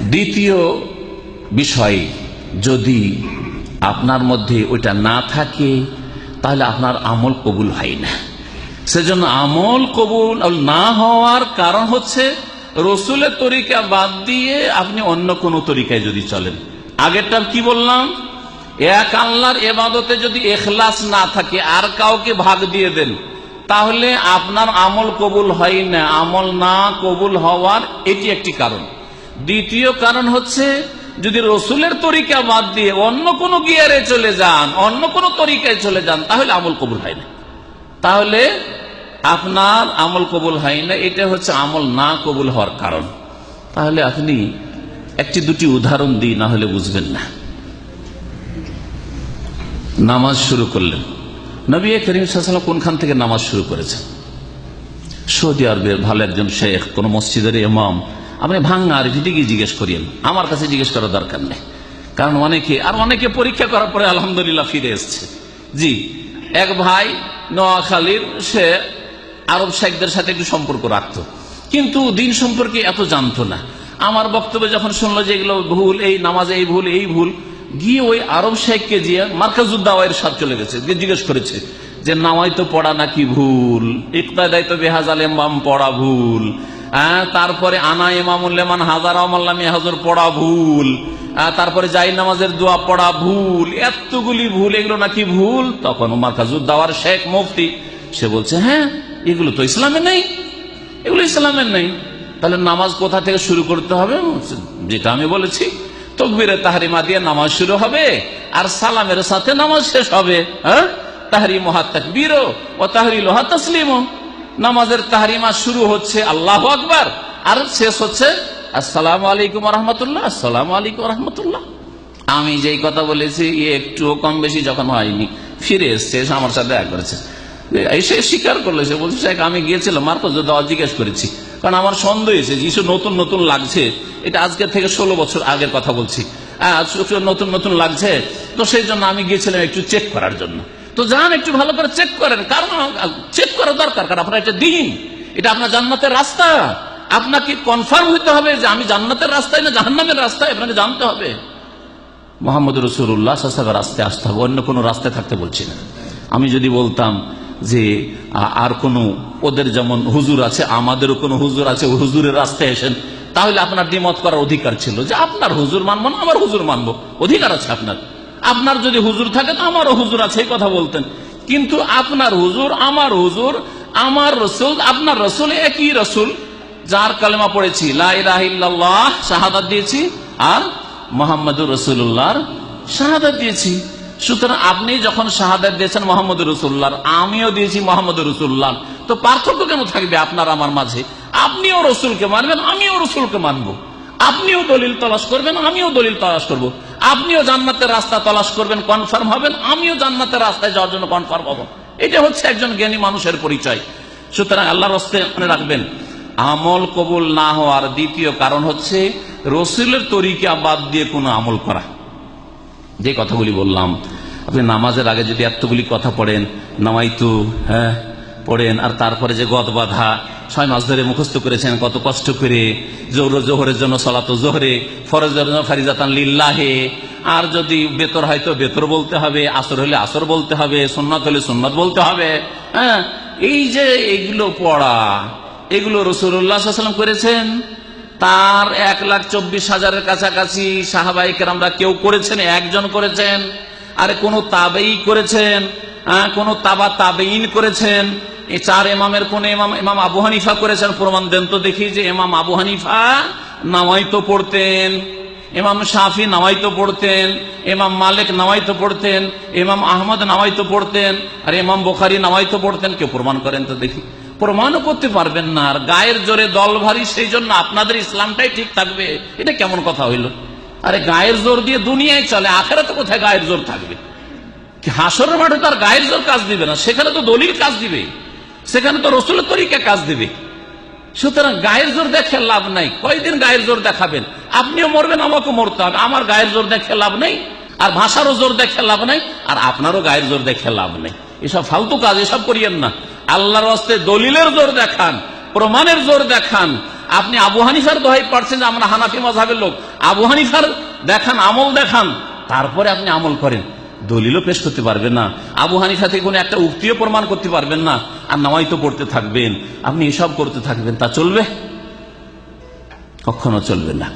দ্বিতীয় বিষয়, যদি আপনার মধ্যে ওইটা না থাকে, তাহলে আপনার আমল কবুল হয় না। সেজন্য আমল কবুল না হওয়ার কারণ হচ্ছে, রসুলের তরিকা বাদ দিয়ে আপনি অন্য কোনো তরিকায় যদি চলেন। আগেরটা কি বললাম? এক আল্লাহর এবাদতে যদি এখলাস না থাকে, আর কাউকে ভাগ দিয়ে দেন, তাহলে আপনার আমল কবুল হয় না। আমল না কবুল হওয়ার এটি একটি কারণ। দ্বিতীয় কারণ হচ্ছে, যদি রসুলের তরিকা বাদ দিয়ে অন্য কোনো গিয়ারে চলে যান, অন্য কোনো তরিকায় চলে যান, তাহলে আমল কবুল হয় না। তাহলে আপনার আমল কবুল হয় না, এটা হচ্ছে আমল না কবুল হওয়ার কারণ। তাহলে আপনি একটি দুটি উদাহরণ দিই, না হলে বুঝবেন না। নামাজ শুরু করলেন। নবী করিম সাল্লাম কোনখান থেকে নামাজ শুরু করেছেন? সৌদি আরবের ভালো একজন শেখ, কোন মসজিদের ইমাম আপনি ভাঙ্গা আর গিয়ে জিজ্ঞেস করিয়েন। আমার কাছে জিজ্ঞেস করার দরকার নেই। কারণ অনেকে, আর অনেকে পরীক্ষা করার পরে আলহামদুলিল্লাহ ফিরে এসছে। জি, এক ভাই নোয়াখালীর, সে আরব শেখদের সাথে একটু সম্পর্ক রাখত। কিন্তু দিন সম্পর্কে এত জানতো না। আমার বক্তব্যে যখন শুনলো যে এগুলো ভুল, এই নামাজে এই ভুল এই ভুল, গিয়ে ওই আরব শেখকে দিয়ে মার্কাজুদ্দাওয়াইয়ের সাথ চলে গেছে। গিয়ে জিজ্ঞেস করেছে যে নামাই তো পড়া নাকি ভুল? ইকতাদাই তো বেহাজাল এমাম পড়া ভুল। তারপরে আনা এমামুল্লেমান হাজার আমাল্লামি হাজর পড়া ভুল। আহ, তারপরে যাই নামাজের দোয়া পড়া ভুল। এতগুলি ভুল এগুলো নাকি ভুল? তখন মার্কাজুদ্দাওয়ার শেখ মুফতি সে বলছে হ্যাঁ এগুলো তো ইসলামে নেই। এগুলো ইসলামের নেই। তাহলে নামাজ কোথা থেকে শুরু করতে হবে? যেটা আমি বলেছি তকবিরে তাহারিমা দিয়ে নামাজ শুরু হবে আর সালামের সাথে নামাজ শেষ হবে। হ্যাঁ তাহারি মহাত্তাক বীরো ও তাহারি লোহা তসলিম নামাজের তাহারিমা শুরু হচ্ছে আল্লাহ আকবার। আর শেষ হচ্ছে আসসালাম আলাইকুম রহমতুল্লাহ আসসালাম আলাইকুম রহমতুল্লাহ আমি যেই কথা বলেছি একটুও কম বেশি যখন হয়নি ফিরে এসছে এসে আমার সাথে দেখা করেছে। এসে স্বীকার করল সে বলছে "শেখ, আমি গিয়েছিলাম মার্কজ দাওয়া জিজ্ঞেস করেছি। কারণ আমার সন্দেহ হয়েছে যিশু নতুন নতুন লাগছে। এটা আজকে থেকে ষোলো বছর আগের কথা বলছি। নতুন নতুন লাগছে। তো সেই জন্য আমি গিয়েছিলাম একটু চেক করার জন্য। তো যান একটু ভালো করে চেক করেন। কারণ চেক করা দরকার, কারণ আপনার এটা দিন। এটা আপনার জান্নাতের রাস্তা। আপনাকে কনফার্ম হতে হবে যে আমি জান্নাতের রাস্তায় না জাহান্নামের রাস্তায়? আপনাকে জানতে হবে। মোহাম্মদ রসুল্লাহ রাস্তায় আসতে হবে। অন্য কোনো রাস্তায় থাকতে বলছি না। আমি যদি বলতাম যে আর কোনো ওদের যেমন হুজুর আছে, আমাদেরও কোনো হুজুর আছে হুজুরের রাস্তায় এসেন তাহলে আপনার দ্বিমত করার অধিকার ছিল যে আপনার হুজুর মানবো না, আমার হুজুর মানবো। অধিকার আছে আপনার। আপনার যদি হুজুর থাকে তো আমারও হুজুর আছে, এই কথা বলতেন। কিন্তু আপনার হুজুর, আমার হুজুর, আমার রসুল, আপনার রসুল একই রসুল। যার কালেমা পড়েছি লাহ শাহাদাত দিয়েছি, আর মোহাম্মদুর রসুল্লাহর শাহাদাত দিয়েছি। সুতরাং আপনি যখন শাহাদাত দিয়েছেন মোহাম্মদ রসুল্লাহ আমিও দিয়েছি মোহাম্মদ রসুল্লাহ তো পার্থক্য কেন থাকবে আপনার, আমার মাঝে? আপনিও রসুলকে মানবেন, আমিও রসুলকে মানবো। আপনিও দলিল তলাশ করবেন, আমিও দলিল তলাশ করব। আপনিও জান্নাতের রাস্তা তলাশ করবেন কনফার্ম হবেন, আমিও জান্নাতের রাস্তায় যাওয়ার জন্য কনফার্ম হব। এটা হচ্ছে একজন জ্ঞানী মানুষের পরিচয়। সুতরাং আল্লাহর হস্তে মনে রাখবেন, আমল কবুল না হওয়ার দ্বিতীয় কারণ হচ্ছে রসুলের তরিকা বাদ দিয়ে কোনো আমল করা। যে কথাগুলি বললাম, আপনি নামাজের আগে যদি এতগুলি কথা পড়েন, নামাইতু হ্যাঁ পড়েন, আর তারপরে যে গদ বাধা ছয় মাস ধরে মুখস্থ করেছেন কত কষ্ট করে জোহর জোহরের জন্য সলাত জোহরে ফরজের জন্য ফারিজাতান লিল্লাহে। আর যদি বেতর হয় তো বেতর বলতে হবে আসর হলে আসর বলতে হবে সুন্নাত হলে সুন্নাত বলতে হবে। হ্যাঁ এই যে এগুলো পড়া এগুলো রসুল্লাহাম করেছেন তার এক লাখ চব্বিশ হাজারের কাছাকাছি সাহাবাহিকের আমরা কেউ করেছেন একজন করেছেন আর কোন তাবেই করেছেন আহ, কোন তাবা তাবেইন করেছেন। এই চার এমামের কোন এমাম এমাম আবু হানিফা করেছেন প্রমাণ দেন তো দেখি যে এমাম আবু হানিফা নামাইতো পড়তেন এমাম শাফি নামাইতো পড়তেন এমাম মালিক নামাইতো পড়তেন এমাম আহমদ নামাইতো পড়তেন, আর এমাম বোখারি নামাইতো পড়তেন। কেউ প্রমাণ করেন তো দেখি। প্রমাণও করতে পারবেন না, আর গায়ের জোরে দল ভারী, সেই জন্য আপনাদের ইসলামটাই ঠিক থাকবে। এটা কেমন কথা হইল? আরে গায়ের জোর দিয়ে দুনিয়ায় চলে আখেরা তো কোথায় গায়ের জোর থাকবে? কি হাসরের মাঠে তার গায়ের জোর কাজ দিবে না, সেখানে তো দলিল কাজ দিবে। সেখানে তো রসুলের তরিকা কাজ দিবে। সুতরাং গায়ের জোর দেখে লাভ নাই। কয়দিন গায়ের জোর দেখাবেন? আপনিও মরবেন আমাকে মরতে হবে। আমার গায়ের জোর দেখে লাভ নেই, আর ভাষারও জোর দেখে লাভ নাই, আর আপনারও গায়ের জোর দেখে লাভ নেই। এসব ফালতু কাজ, এসব করিয়েন না। আল্লাহর হস্তে দলিলের জোর দেখান, প্রমাণের জোর দেখান। আপনি আবু হানিফার দোহাই পারছেন যে আমরা হানাফি মজাবের লোক। আবু হানিফার দেখান, আমল দেখান, তারপরে আপনি আমল করেন। দলিলও পেশ করতে পারবেন না। আবু হানিফা থেকে কোনো একটা উক্তিও প্রমাণ করতে পারবেন না। আর নামাই তো পড়তে থাকবেন। আপনি এসব করতে থাকবেন, তা চলবে? কখনো চলবে না।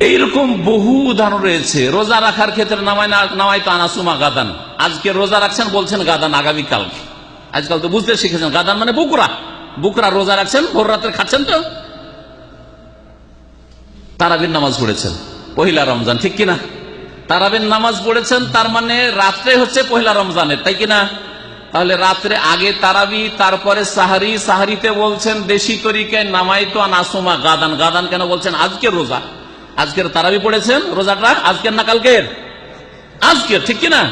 এইরকম বহু উদাহরণ রয়েছে। রোজা রাখার ক্ষেত্রে নামাই নামাই তো আনাসুমা গাদান। আজকে রোজা রাখছেন, বলছেন গাদান আগামীকালকে আজকাল তো বুঝতে শিখেছেন, গাদান মানে বুকরা। বুকরা রোজা রাখছেন, ভোর রাত্রে খাচ্ছেন তো। তারাবির নামাজ পড়েছেন। পহিলা রমজান, ঠিক কিনা? তারাবির নামাজ পড়েছেন, তার মানে রাত্রে হচ্ছে পহিলা রমজানের তাই কিনা তাহলে রাত্রে আগে তারাবি, তারপরে সাহারি, সাহারিতে বলছেন, দেশি তরিকায় নামাই তো নাসুমা গাদান। গাদান কেন বলছেন? আজকের রোজা। আজকের তারাবি পড়েছেন, রোজাটা আজকের না কালকের? আজকের, ঠিক কিনা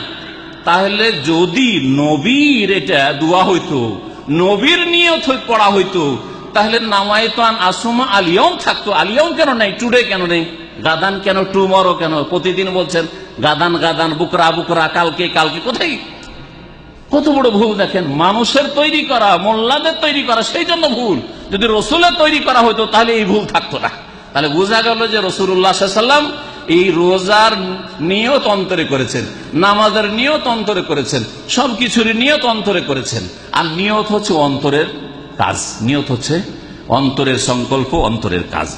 তাহলে যদি নবীর এটা দোয়া হইতো, নবীর নিয়ত পড়া হইতো, তাহলে নামাইতান আসুমা আলিয়ম থাকতো। আলিয়ম কেন নেই? টুডে কেন নেই? গাদান কেন টুমরো কেন? প্রতিদিন বলছেন, গাদান গাদান, বুকরা বুকরা, কালকে কালকে, কোথায়? কত বড় ভুল দেখেন। মানুষের তৈরি করা, মোল্লাদের তৈরি করা, সেই জন্য ভুল। যদি রসুলের তৈরি করা হতো তাহলে এই ভুল থাকতো না। তাহলে বোঝা গেল যে রসুল্লাহ সাল্লাম এই রোজার নিয়ত অন্তরে করেছেন, নামাজের নিয়ত অন্তরে করেছেন, সবকিছুর নিয়ত অন্তরে করেছেন। আর নিয়ত হচ্ছে অন্তরের কাজ। নিয়ত হচ্ছে অন্তরের সংকল্প, অন্তরের কাজ।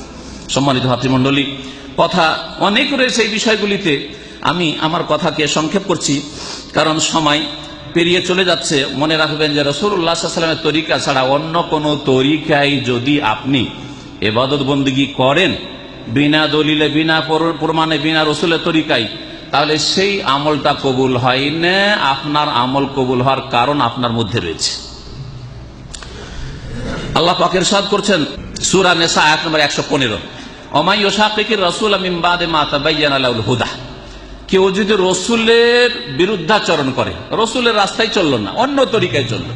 সম্মানিত ভাতৃমণ্ডলী কথা অনেক রয়েছে এই বিষয়গুলিতে। আমি আমার কথাকে সংক্ষেপ করছি, কারণ সময় পেরিয়ে চলে যাচ্ছে। মনে রাখবেন যে রসুল্লাহামের তরিকা ছাড়া অন্য কোন তরিকায় যদি আপনি এবাদত বন্দী করেন, বিনা দলিলে, বিনা প্রমাণে, বিনা রসুলের তরিকায়, তাহলে সেই আমলটা কবুল হয় না। আপনার আমল কবুল হওয়ার কারণ আপনার মধ্যে রয়েছে। আল্লাহ পাকের সাদ করছেন, সুরা নেশা আয়াত নম্বর একশো পনেরো। অমাই ওসাকির রসুল আমিমবাদে মাতাবাইয়ান আলাউল হুদা। কেউ যদি রসুলের বিরুদ্ধাচরণ করে, রসুলের রাস্তায় চলল না, অন্য তরিকায় চলল।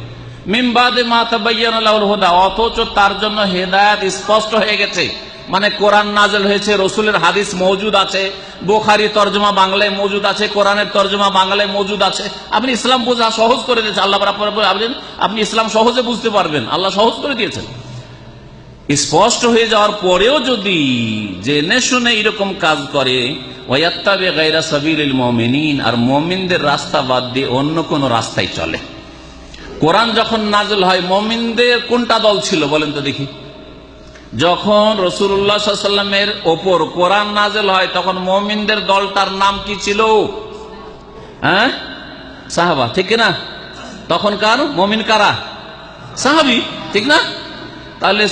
মিমবাদে মাতাবাইয়ান আলাউল হুদা, অথচ তার জন্য হেদায়ত স্পষ্ট হয়ে গেছে। মানে কোরআন নাজল হয়েছে, রসুলের হাদিস মজুদ আছে বোখারি তর্জমা বাংলায় মজুদ আছে, কোরআনের তর্জমা বাংলায় মজুদ আছে। আপনি ইসলাম বোঝা সহজ করে দিয়েছেন, আল্লাহ আপনি ইসলাম সহজে বুঝতে পারবেন, আল্লাহ সহজ করে দিয়েছেন। স্পষ্ট হয়ে যাওয়ার পরেও যদি জেনে শুনে এরকম কাজ করে আর মুমিনদের রাস্তা বাদ দিয়ে অন্য কোন রাস্তায় চলে। কোরআন যখন নাজল হয়, মুমিনদের কোনটা দল ছিল বলেন তো দেখি। যখন রসুল্লাহ সাল্লামের ওপর কোরআন নাজেল হয়, তখন মমিনদের দলটার নাম কি ছিল? হ্যাঁ? সাহাবা, ঠিক না? তখন কার? মমিন কারা? সাহাবি, ঠিক না? তাহলে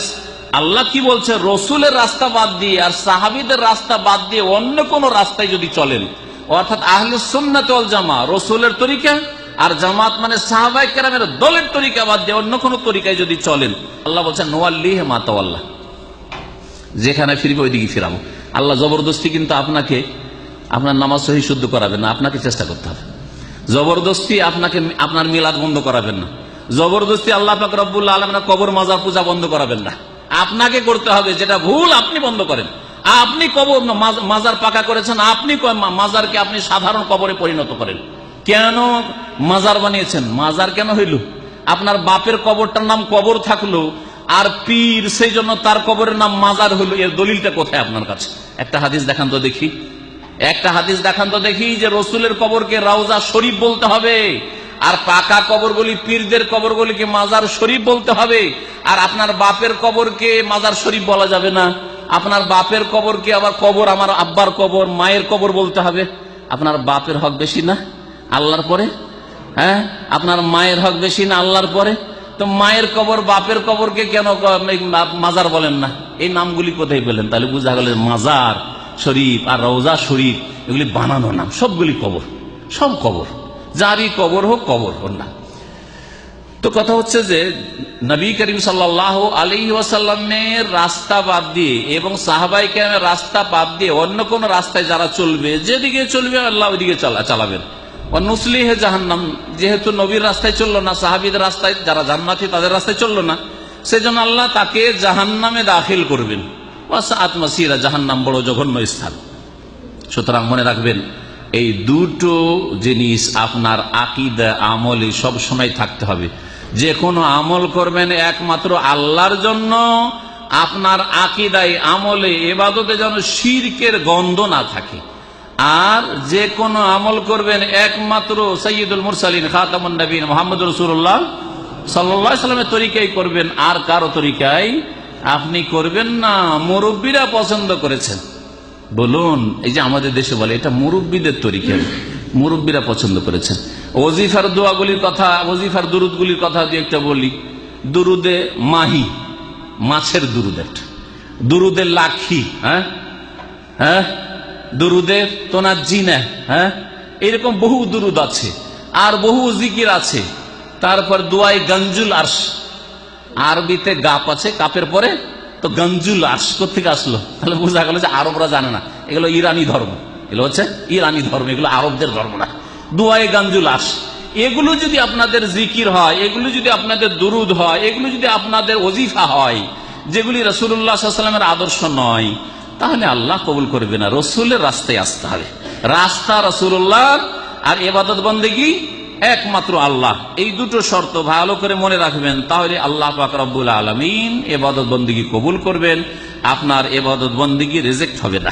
আল্লাহ কি বলছে? রসুলের রাস্তা বাদ দিয়ে আর সাহাবিদের রাস্তা বাদ দিয়ে অন্য কোন রাস্তায় যদি চলেন, অর্থাৎ আহলে সুন্নাতল জামা, রসুলের তরিকা আর জামাত মানে সাহাবাই কেরামের দলের তরিকা বাদ দিয়ে অন্য কোন তরিকায় যদি চলেন, আল্লাহ বলছেন নোয়াল্লিহ মাতাওয়াল্লাহ যেখানে ফিরবে ওইদিকে ফিরাবো। আল্লাহ জবরদস্তি কিন্তু আপনাকে, আপনার নামাজ সহি শুদ্ধ করাবেন না, আপনাকে চেষ্টা করতে হবে। জবরদস্তি আপনাকে, আপনার মিলাদ বন্ধ করাবেন না। জবরদস্তি আল্লাহ পাক রব্বুল্লাহ আলমিনা কবর মাজার পূজা বন্ধ করাবেন না। আপনাকে করতে হবে যেটা ভুল আপনি বন্ধ করেন। আপনি কবর মাজ- মাজার পাকা করেছেন, আপনি মাজারকে আপনি সাধারণ কবরে পরিণত করেন। কেন মাজার বানিয়েছেন? মাজার কেন হইল? আপনার বাপের কবরটার নাম কবর থাকল, আর পীর সেই জন্য তার কবরের নাম মাজার হলো এর দলিলটা কোথায় আপনার কাছে? একটা হাদিস দেখান তো দেখি। একটা হাদিস দেখান তো দেখি যে রসুলের কবরকে রাউজা শরীফ বলতে হবে। আর পাকা কবরগুলি পীরদের কবরগুলিকে মাজার শরীফ বলতে হবে। আর আপনার বাপের কবরকে মাজার শরীফ বলা যাবে না। আপনার বাপের কবরকে আবার কবর, আমার আব্বার কবর, মায়ের কবর বলতে হবে। আপনার বাপের হক বেশি না আল্লাহর পরে? হ্যাঁ? আপনার মায়ের হক বেশি না আল্লাহর পরে? তো মায়ের কবর, বাপের কবরকে কেন মাজার বলেন না? এই নামগুলি কোথায় পেলেন? তাহলে বুঝা গেল মাজার শরীফ আর রওজা শরীফ, এগুলি বানানো নাম। সবগুলি কবর। সব কবর। যারই কবর হোক, কবর ওর নাম তো কথা হচ্ছে যে, নবী করিম সাল্লাহ আলী ওয়াসাল্লামের রাস্তা বাদ দিয়ে এবং সাহাবাই কেরামের রাস্তা বাদ দিয়ে অন্য কোন রাস্তায় যারা চলবে, যেদিকে চলবে আল্লাহ ওইদিকে চালা- চালাবেন। নুসলি হে জাহান্নাম, যেহেতু নবীর রাস্তায় চলল না, সাহাবিদের রাস্তায় যারা জান্নাতি তাদের রাস্তায় চলল না, সেজন্য আল্লাহ তাকে জাহান্নামে দাখিল করবেন। আত্মাসিরা জাহান্নাম বড় জঘন্য স্থান। সুতরাং মনে রাখবেন এই দুটো জিনিস আপনার আকিদা, আমলে সব সময় থাকতে হবে। যে কোনো আমল করবেন একমাত্র আল্লাহর জন্য, আপনার আকিদাই আমলে, এবাদতে যেন শিরকের গন্ধ না থাকে। আর যে কোনো আমল করবেন একমাত্র সৈয়দুল মুরসালিন, খাতামুন নবীন মোহাম্মদ রসুল্লাহ সাল্লাহ সাল্লামের তরিকাই করবেন। আর কারও তরিকায় আপনি করবেন না, মুরব্বীরা পছন্দ করেছেন। বলুন, এই যে আমাদের দেশে বলে, এটা মুরব্বীদের তরিকা। মুরব্বীরা পছন্দ করেছেন। ওজিফার দোয়াগুলির কথা, ওজিফার দুরুদগুলির কথা দিয়ে একটা বলি, দুরুদে মাহি, মাছের দুরুদ একটা দুরুদে লাখি হ্যাঁ? হ্যাঁ? দুরুদে তোনার জিনা হ্যাঁ? এরকম বহু দুরুদ আছে, আর বহু জিকির আছে। তারপর দুয়াই গঞ্জুল আরশ। আরবিতে গাপ আছে কাপের পরে তো গঞ্জুল আরশ থেকে আসলো? তাহলে বোঝা গেল যে আরবরা জানে না। এগুলো ইরানি ধর্ম। এগুলো হচ্ছে ইরানি ধর্ম, এগুলো আরবদের ধর্ম না। দুয়াই গঞ্জুল আরশ এগুলো যদি আপনাদের জিকির হয়, এগুলো যদি আপনাদের দুরুদ হয়, এগুলো যদি আপনাদের ওজিফা হয়, যেগুলি রসুল্লাহামের আদর্শ নয়, তাহলে আল্লাহ কবুল করবে না। রসুলের রাস্তায় আসতে হবে। রাস্তা রসুল্লাহ আর এবাদত বন্দেগী একমাত্র আল্লাহ। এই দুটো শর্ত ভালো করে মনে রাখবেন, তাহলে আল্লাহ পাক আলমিন এবাদত বন্দীগী কবুল করবেন, আপনার এবাদত বন্দীগী রেজেক্ট হবে না।